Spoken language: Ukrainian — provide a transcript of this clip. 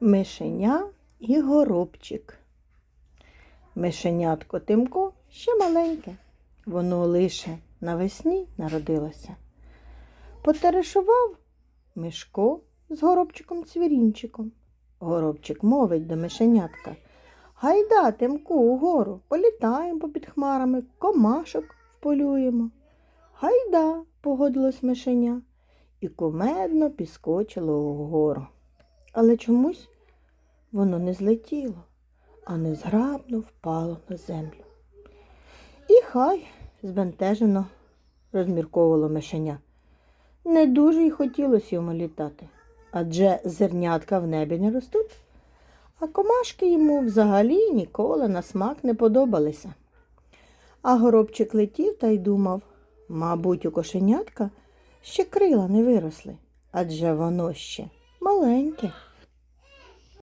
Мишеня і горобчик. Мишенятко Тимко ще маленьке. Воно лише навесні народилося. Потерешував Мишко з горобчиком цвірінчиком. Горобчик мовить до мишенятка. Гайда, Тимку, угору, політаємо попід хмарами, комашок вполюємо. Гайда, погодилось мишеня, і кумедно піскочило угору. Але чомусь воно не злетіло, а незграбно впало на землю. І хай збентежено розмірковувало мишеня. Не дуже й хотілося йому літати, адже зернятка в небі не ростуть, а комашки йому взагалі ніколи на смак не подобалися. А горобчик летів та й думав, мабуть, у кошенятка ще крила не виросли, адже воно ще маленьке.